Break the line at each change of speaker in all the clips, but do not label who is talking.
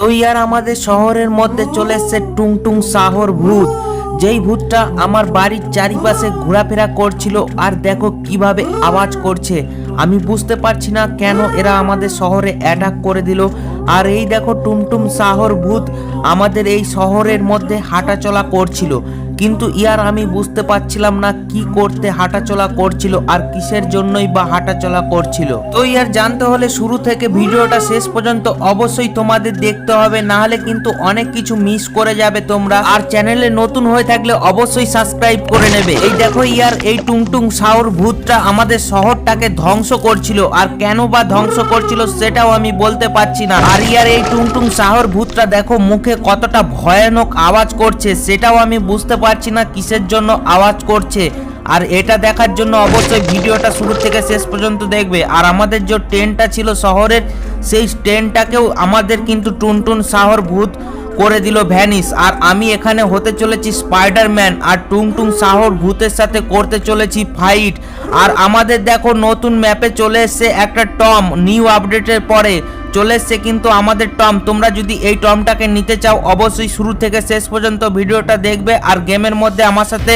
তো ইয়ার আমাদের শহরের মধ্যে চলে এসছে টুংটুং শাহর ভূত। যেই ভূতটা আমার বাড়ির চারিপাশে ঘোরাফেরা করছিল আর দেখো কীভাবে আওয়াজ করছে। আমি বুঝতে পারছি না কেন এরা আমাদের শহরে অ্যাটাক করে দিল। আর এই দেখো টুমটুম শাহর ভূত আমাদের এই শহরের মধ্যে হাঁটাচলা করছিল। কিন্তু ইয়ার আমি বুঝতে পারছিলাম না কি করতে হাঁটাচলা করছিল আর কিসের জন্যই বা হাঁটাচলা করছিল। তো ইয়ার জানতে হলে শুরু থেকে ভিডিওটা শেষ পর্যন্ত অবশ্যই তোমাদের দেখতে হবে, না হলে কিন্তু অনেক কিছু মিস করে যাবে তোমরা। আর চ্যানেলে নতুন হয়ে থাকলে অবশ্যই সাবস্ক্রাইব করে নেবে। এই দেখো ইয়ার, এই টুংটুং সাউর ভূতটা আমাদের শহরটাকে ধ্বংস করছিল। আর কেন বা ধ্বংস করছিল সেটাও আমি বলতে পারছি না। আর ইয়ার, এই টুংটুং সাহর ভূতটা দেখো মুখে কতটা ভয়ানক আওয়াজ করছে, সেটাও আমি বুঝতে পারছি না, কিসের জন্য আওয়াজ করছে? আর এটা দেখার জন্য অবশ্যই ভিডিওটা শুরু থেকে শেষ পর্যন্ত দেখবে। আর আমাদের যে ট্রেনটা ছিল শহরের, সেই ট্রেনটাকেও আমাদের কিন্তু টুনটুন শাহর ভূত করে দিল ভ্যানিস আর আমি এখানে হতে চলেছি স্পাইডারম্যান, আর টুংটুং শাহর ভূতের সাথে করতে চলেছি ফাইট। আর আমাদের দেখো নতুন ম্যাপে চলে এসছে একটা টম, নিউ আপডেটের পরে। চলে এসছে কিন্তু আমাদের টম। তোমরা যদি এই টমটাকে নিতে চাও, অবশ্যই শুরু থেকে শেষ পর্যন্ত ভিডিওটা দেখবে আর গেমের মধ্যে আমার সাথে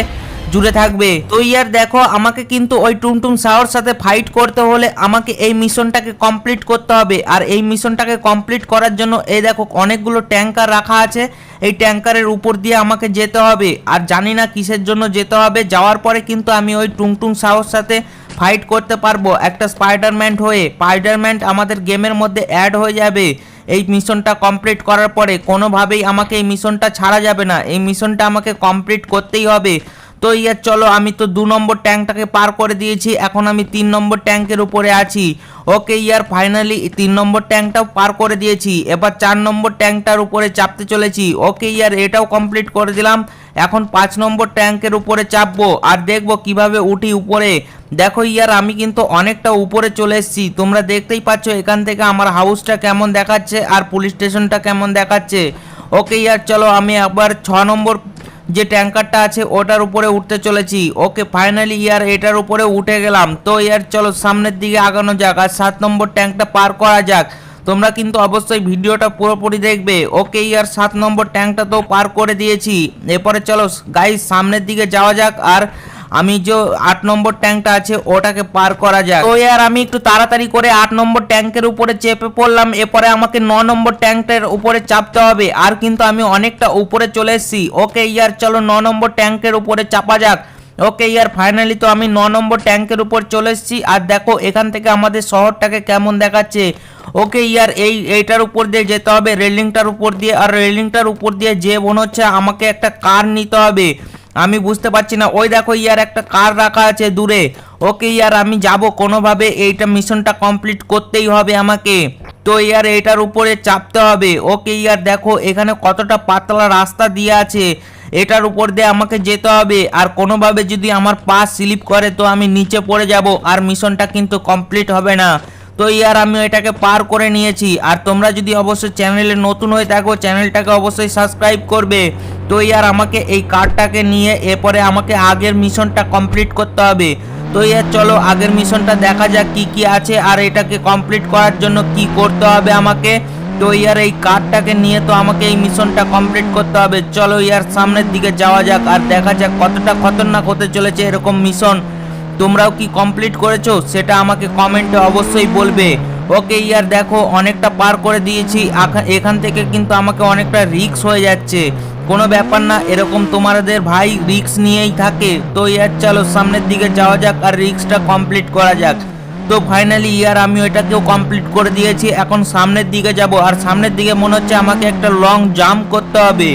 জুড়ে থাকবে। তো ইয়ার দেখো, আমাকে কিন্তু ওই টুমটুম সাহর সাথে ফাইট করতে হলে আমাকে এই মিশনটাকে কমপ্লিট করতে হবে। আর এই মিশনটাকে কমপ্লিট করার জন্য এই দেখো, অনেকগুলো ট্যাঙ্কার রাখা আছে। এই ট্যাঙ্কারের উপর দিয়ে আমাকে যেতে হবে। আর জানি না কিসের জন্য যেতে হবে। যাওয়ার পরে কিন্তু আমি ওই টুংটুং সাহর সাথে ফাইট করতে পারব। একটা স্পাইডারম্যান হয়ে। স্পাইডারম্যান আমাদের গেমের মধ্যে অ্যাড হয়ে যাবে। এই মিশনটা কমপ্লিট করার পরে কোনোভাবেই আমাকে এই মিশনটা ছাড়া যাবে না। এই মিশনটা আমাকে কমপ্লিট করতেই হবে। তো ইয়ার চলো, আমি তো দু নম্বর ট্যাঙ্কটাকে পার করে দিয়েছি, এখন আমি তিন নম্বর ট্যাঙ্কের উপরে আছি। ওকে, ইয়ার, ফাইনালি তিন নম্বর ট্যাঙ্কটাও পার করে দিয়েছি, এবার চার নম্বর ট্যাঙ্কটার উপরে চাপতে চলেছি। ওকে, ইয়ার, এটাও কমপ্লিট করে দিলাম, এখন পাঁচ নম্বর ট্যাঙ্কের উপরে চাপবো, আর দেখব কীভাবে উঠি উপরে। দেখো, ইয়ার, আমি কিন্তু অনেকটা উপরে চলে এসেছি, তোমরা দেখতেই পাচ্ছ এখান থেকে আমার হাউসটা কেমন দেখাচ্ছে, আর পুলিশ স্টেশনটা কেমন দেখাচ্ছে। ওকে, ইয়ার, চলো, আমি একবার ছ নম্বর যে ট্যাঙ্কারটা আছে, ওটার উপরে উঠতে চলেছি। ওকে ফাইনালি ইয়ার এটার উপরে উঠে গেলাম। তো ইয়ার, চলো সামনের দিকে আগানো যাক আর সাত নম্বর ট্যাঙ্কটা পার করা যাক। তোমরা কিন্তু অবশ্যই ভিডিওটা পুরোপুরি দেখবে। ওকে, ইয়ার সাত নম্বর ট্যাঙ্কটা তো পার করে দিয়েছি। এরপরে চলো গাই সামনের দিকে যাওয়া যাক আর আমি যে আট নম্বর ট্যাঙ্কটা আছে, ওটাকে পার করা যায় তো ইয়ার আমি একটু তাড়াতাড়ি করে আট নম্বর ট্যাঙ্কের উপরে চেপে পড়লাম, এরপরে আমাকে ন নম্বর ট্যাঙ্কটার উপরে চাপতে হবে। আর কিন্তু আমি অনেকটা উপরে চলে এসেছি। ওকে ইয়ার, চলো ন নম্বর ট্যাঙ্কের উপরে চাপা যাক। ওকে ইয়ার ফাইনালি তো আমি ন নম্বর ট্যাঙ্কের উপর চলে এসেছি। আর দেখো, এখান থেকে আমাদের শহরটাকে কেমন দেখাচ্ছে। ওকে ইয়ার, এই, এইটার উপর দিয়ে যেতে হবে, রেলিংটার উপর দিয়ে। আর রেলিংটার উপর দিয়ে যে মনে হচ্ছে, আমাকে একটা কার নিতে হবে। আমি বুঝতে পারছি না। ওই দেখো ইয়ার একটা কার রাখা আছে দূরে। ওকে ইয়ার, আমি যাব কোনোভাবে। এইটা মিশনটা কমপ্লিট করতেই হবে আমাকে। তো ইয়ার, এটার উপরে চাপতে হবে। ওকে ইয়ার, দেখো, এখানে কতটা পাতলা রাস্তা দিয়ে আছে। এটার উপর দিয়ে আমাকে যেতে হবে। আর কোনোভাবে যদি আমার পা স্লিপ করে, তো আমি নিচে পড়ে যাব। আর মিশনটা কিন্তু কমপ্লিট হবে না। তো ইয়ার, আমি এটাকে পার করে নিয়েছি। আর তোমরা যদি অবশ্যই চ্যানেলে নতুন হয়ে থাকো, চ্যানেলটাকে অবশ্যই সাবস্ক্রাইব করবে। তো ইয়ার, আমাকে এই কার্ডটাকে নিয়ে এরপরে আমাকে আগের মিশনটা কমপ্লিট করতে হবে। তো ইয়ার, চলো আগের মিশনটা দেখা যাক কি কি আছে, আর এটাকে কমপ্লিট করার জন্য কি করতে হবে আমাকে। তো ইয়ার, এই কার্ডটাকে নিয়ে তো আমাকে এই মিশনটা কমপ্লিট করতে হবে। চলো ইয়ার, সামনের দিকে যাওয়া যাক, আর দেখা যাক কতটা খতরনাক হতে চলেছে এরকম মিশন। তোমরাও কি কমপ্লিট করেছ? সেটা আমাকে কমেন্টে অবশ্যই বলবে। ওকে, ইয়ার দেখো, অনেকটা পার করে দিয়েছি। এখান থেকে কিন্তু আমাকে অনেকটা রিক্স হয়ে যাচ্ছে। কোনো ব্যাপার না, এরকম তোমাদের ভাই রিক্স নিয়েই থাকে। তো ইয়ার, চলো সামনের দিকে যাওয়া যাক আর রিক্সটা কমপ্লিট করা যাক। তো ফাইনালি ইয়ার আমি ওইটাকেও কমপ্লিট করে দিয়েছি। এখন সামনের দিকে যাব। আর সামনের দিকে মনে হচ্ছে আমাকে একটা লং জাম্প করতে হবে।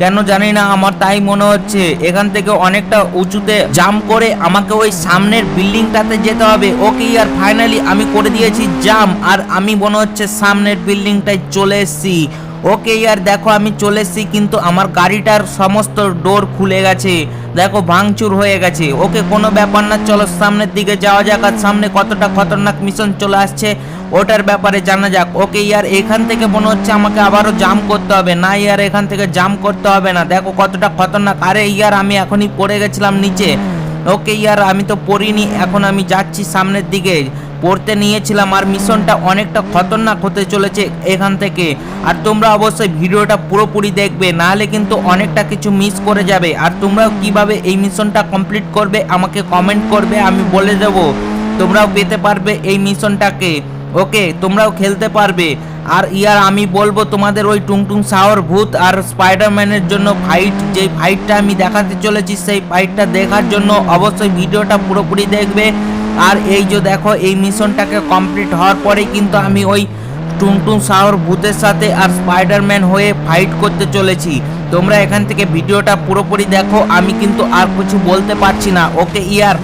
কেন জানি না, আমার তাই মনে হচ্ছে। এখান থেকে অনেকটা উঁচুতে জাম্প করে আমাকে ওই সামনের বিল্ডিংটাতে যেতে হবে। ওকে আর ফাইনালি আমি করে দিয়েছি জাম্প। আর আমি মনে হচ্ছে সামনের বিল্ডিংটায় চলে এসেছি। ওকে ইয়ার, দেখো আমি চলে এসেছি, কিন্তু আমার গাড়িটার সমস্ত ডোর খুলে গেছে। দেখো, ভাঙচুর হয়ে গেছে। ওকে কোনো ব্যাপার না, চলো সামনের দিকে যাওয়া যাক। আর সামনে কতটা খতরনাক মিশন চলে আসছে। ওটার ব্যাপারে জানা যাক। ওকে ইয়ার, এখান থেকে মনে হচ্ছে আমাকে আবারও জাম করতে হবে। না ইয়ার, এখান থেকে জাম করতে হবে না। দেখো কতটা খতরনাক। আরে ইয়ার, আমি এখনই পড়ে গেছিলাম নিচে। ওকে ইয়ার, আমি তো পড়িনি, এখন আমি যাচ্ছি সামনের দিকে। পড়তে নিয়েছিলাম আর মিশনটা অনেকটা খতরনাক হতে চলেছে এখান থেকে। আর তোমরা অবশ্যই ভিডিওটা পুরোপুরি দেখবে, নাহলে কিন্তু অনেকটা কিছু মিস করে যাবে। আর তোমরাও কীভাবে এই মিশনটা কমপ্লিট করবে, আমাকে কমেন্ট করবে, আমি বলে দেব। তোমরাও পেতে পারবে এই মিশনটাকে। ওকে, তোমরাও খেলতে পারবে। আর ইয়ার, আমি বলব তোমাদের ওই টুংটুং সাহর ভূত আর স্পাইডারম্যানের জন্য ফাইট যে ফাইটটা আমি দেখাতে চলেছি, সেই ফাইটটা দেখার জন্য অবশ্যই ভিডিওটা পুরোপুরি দেখবে। আর এই যে দেখো, এই মিশনটাকে কমপ্লিট হওয়ার পরেই কিন্তু আমি ওই টুনটুন সাহর ভূতের সাথে আর স্পাইডারম্যান হয়ে ফাইট করতে চলেছি। তোমরা এখান থেকে ভিডিওটা পুরোপুরি দেখো, আমি কিন্তু আর কিছু বলতে পারছি না। ওকে, ইয়ার।